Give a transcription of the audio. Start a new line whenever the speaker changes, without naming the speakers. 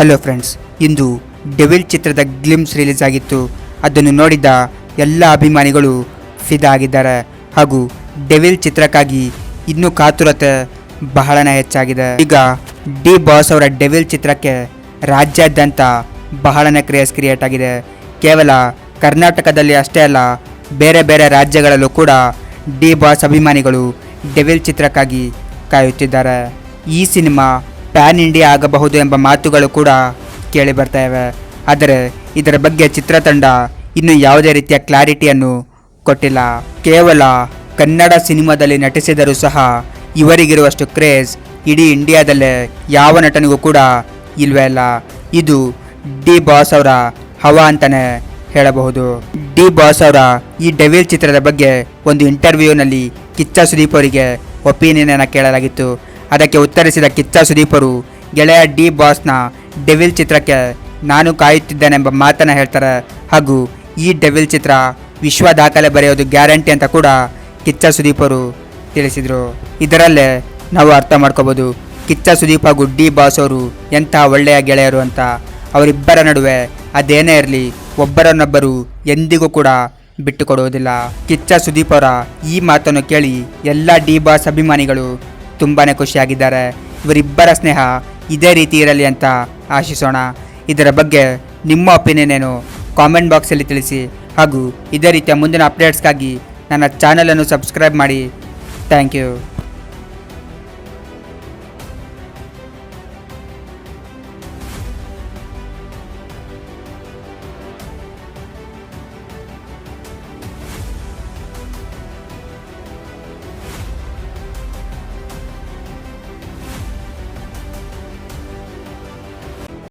Hello friends, ಇಂದು devil ಚಿತ್ರದ glimpse release ಆಗಿತ್ತು. ಅದನ್ನು ನೋಡಿದ ಎಲ್ಲ ಅಭಿಮಾನಿಗಳು ಫಿದಾ ಆಗಿದ್ದಾರೆ ಹಾಗೂ ಡೆವಿಲ್ ಚಿತ್ರಕ್ಕಾಗಿ ಇನ್ನೂ ಕಾತುರತೆ ಬಹಳನೇ ಹೆಚ್ಚಾಗಿದೆ. ಈಗ ಡಿ ಬಾಸ್ ಅವರ ಡೆವಿಲ್ ಚಿತ್ರಕ್ಕೆ ರಾಜ್ಯಾದ್ಯಂತ ಬಹಳನೇ ಕ್ರೇಜ್ ಕ್ರಿಯೇಟ್ ಆಗಿದೆ. ಕೇವಲ ಕರ್ನಾಟಕದಲ್ಲಿ ಅಷ್ಟೇ ಅಲ್ಲ, ಬೇರೆ ಬೇರೆ ರಾಜ್ಯಗಳಲ್ಲೂ ಕೂಡ ಡಿ ಬಾಸ್ ಅಭಿಮಾನಿಗಳು ಡೆವಿಲ್ ಚಿತ್ರಕ್ಕಾಗಿ ಕಾಯುತ್ತಿದ್ದಾರೆ. ಈ ಸಿನಿಮಾ ಪ್ಯಾನ್ ಇಂಡಿಯಾ ಆಗಬಹುದು ಎಂಬ ಮಾತುಗಳು ಕೂಡ ಕೇಳಿ ಬರ್ತಾ ಇವೆ. ಆದರೆ ಇದರ ಬಗ್ಗೆ ಚಿತ್ರತಂಡ ಇನ್ನೂ ಯಾವುದೇ ರೀತಿಯ ಕ್ಲಾರಿಟಿಯನ್ನು ಕೊಟ್ಟಿಲ್ಲ. ಕೇವಲ ಕನ್ನಡ ಸಿನಿಮಾದಲ್ಲಿ ನಟಿಸಿದರೂ ಸಹ ಇವರಿಗಿರುವಷ್ಟು ಕ್ರೇಜ್ ಇಡೀ ಇಂಡಿಯಾದಲ್ಲೇ ಯಾವ ನಟನಿಗೂ ಕೂಡ ಇಲ್ವೇ ಇಲ್ಲ ಇದು ಡಿ ಬಾಸ್ ಅವರ ಹವಾ ಅಂತಾನೆ ಹೇಳಬಹುದು. ಡಿ ಬಾಸ್ ಅವರ ಈ ಡೆವಿಲ್ ಚಿತ್ರದ ಬಗ್ಗೆ ಒಂದು ಇಂಟರ್ವ್ಯೂನಲ್ಲಿ ಕಿಚ್ಚ ಸುದೀಪ್ ಅವರಿಗೆ ಒಪಿನಿಯನ್ ಕೇಳಲಾಗಿತ್ತು. ಅದಕ್ಕೆ ಉತ್ತರಿಸಿದ ಕಿಚ್ಚ ಸುದೀಪರು, ಗೆಳೆಯ ಡಿ ಬಾಸ್ನ ಡೆವಿಲ್ ಚಿತ್ರಕ್ಕೆ ನಾನು ಕಾಯುತ್ತಿದ್ದೇನೆಂಬ ಮಾತನ್ನು ಹೇಳ್ತಾರೆ. ಹಾಗೂ ಈ ಡೆವಿಲ್ ಚಿತ್ರ ವಿಶ್ವ ದಾಖಲೆ ಬರೆಯೋದು ಗ್ಯಾರಂಟಿ ಅಂತ ಕೂಡ ಕಿಚ್ಚ ಸುದೀಪರು ತಿಳಿಸಿದರು. ಇದರಲ್ಲೇ ನಾವು ಅರ್ಥ ಮಾಡ್ಕೋಬೋದು. ಕಿಚ್ಚ ಸುದೀಪ್ ಹಾಗೂ ಡಿ ಬಾಸ್ ಅವರು ಎಂಥ ಒಳ್ಳೆಯ ಗೆಳೆಯರು ಅಂತ. ಅವರಿಬ್ಬರ ನಡುವೆ ಅದೇನೇ ಇರಲಿ, ಒಬ್ಬರನ್ನೊಬ್ಬರು ಎಂದಿಗೂ ಕೂಡ ಬಿಟ್ಟುಕೊಡುವುದಿಲ್ಲ. ಕಿಚ್ಚ ಸುದೀಪ್ ಅವರ ಈ ಮಾತನ್ನು ಕೇಳಿ ಎಲ್ಲ ಡಿ ಬಾಸ್ ಅಭಿಮಾನಿಗಳು ತುಂಬಾ ಖುಷಿಯಾಗಿದ್ದಾರೆ. ಇವರಿಬ್ಬರ ಸ್ನೇಹ ಇದೇ ರೀತಿ ಇರಲಿ ಅಂತ ಆಶಿಸೋಣ. ಇದರ ಬಗ್ಗೆ ನಿಮ್ಮ ಒಪಿನಿಯನ್ ಏನು? ಕಾಮೆಂಟ್ ಬಾಕ್ಸಲ್ಲಿ ತಿಳಿಸಿ. ಹಾಗೂ ಇದೇ ರೀತಿಯ ಮುಂದಿನ ಅಪ್ಡೇಟ್ಸ್ಗಾಗಿ ನನ್ನ ಚಾನಲನ್ನು ಸಬ್ಸ್ಕ್ರೈಬ್ ಮಾಡಿ. Thank you.